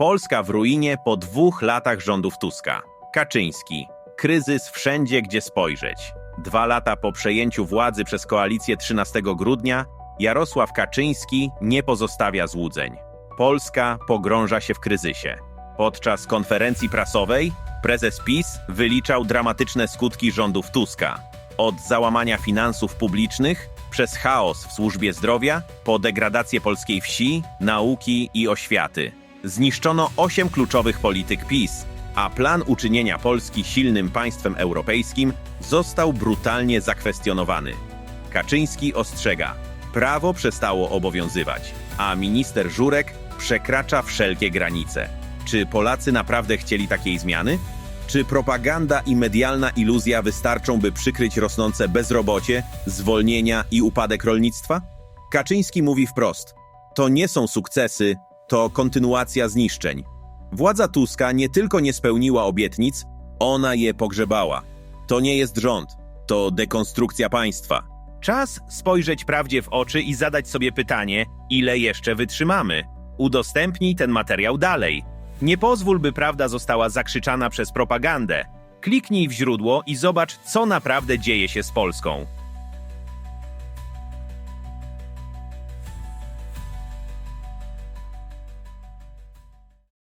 Polska w ruinie po dwóch latach rządów Tuska. Kaczyński. Kryzys wszędzie, gdzie spojrzeć. Dwa lata po przejęciu władzy przez koalicję 13 grudnia Jarosław Kaczyński nie pozostawia złudzeń. Polska pogrąża się w kryzysie. Podczas konferencji prasowej prezes PiS wyliczał dramatyczne skutki rządów Tuska. Od załamania finansów publicznych, przez chaos w służbie zdrowia, po degradację polskiej wsi, nauki i oświaty. Zniszczono osiem kluczowych polityk PiS, a plan uczynienia Polski silnym państwem europejskim został brutalnie zakwestionowany. Kaczyński ostrzega: prawo przestało obowiązywać, a minister Żurek przekracza wszelkie granice. Czy Polacy naprawdę chcieli takiej zmiany? Czy propaganda i medialna iluzja wystarczą, by przykryć rosnące bezrobocie, zwolnienia i upadek rolnictwa? Kaczyński mówi wprost: to nie są sukcesy, to kontynuacja zniszczeń. Władza Tuska nie tylko nie spełniła obietnic, ona je pogrzebała. To nie jest rząd, to dekonstrukcja państwa. Czas spojrzeć prawdzie w oczy i zadać sobie pytanie, ile jeszcze wytrzymamy. Udostępnij ten materiał dalej. Nie pozwól, by prawda została zakrzyczana przez propagandę. Kliknij w źródło i zobacz, co naprawdę dzieje się z Polską.